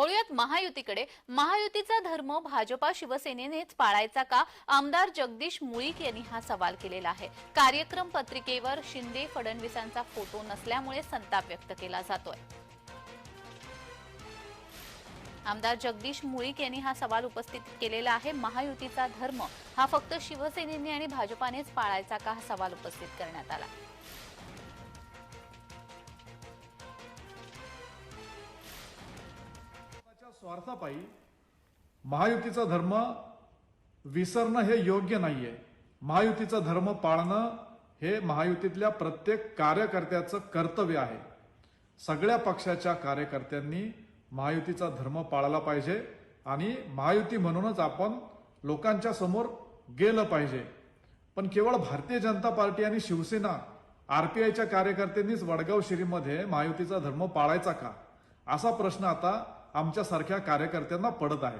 बोलूयात महायुतीकडे. महायुतीचा धर्म भाजपा शिवसेनेनेच पाळायचा का? आमदार जगदीश मुळीक यांनी हा सवाल केलेला आहे. कार्यक्रम पत्रिकेवर शिंदे फडणवीसांचा फोटो नसल्यामुळे संताप व्यक्त केला जातोय. आमदार जगदीश मुळीक यांनी हा सवाल उपस्थित केलेला आहे. महायुतीचा धर्म हा फक्त शिवसेनेने आणि भाजपानेच पाळायचा का? हा सवाल उपस्थित करण्यात आला. स्वार्थापायी महायुतीचा धर्म विसरणं हे योग्य नाहीये. महायुतीचा धर्म पाळणं हे महायुतीतल्या प्रत्येक कार्यकर्त्याचं कर्तव्य आहे. सगळ्या पक्षाच्या कार्यकर्त्यांनी महायुतीचा धर्म पाळला पाहिजे आणि महायुती म्हणूनच आपण लोकांच्या समोर गेलं पाहिजे. पण केवळ भारतीय जनता पार्टी आणि शिवसेना आरपीआयच्या कार्यकर्त्यांनीच वडगाव शिरीमध्ये महायुतीचा धर्म पाळायचा का? असा प्रश्न आता आमच्यासारख्या कार्यकर्त्यांना पडत आहे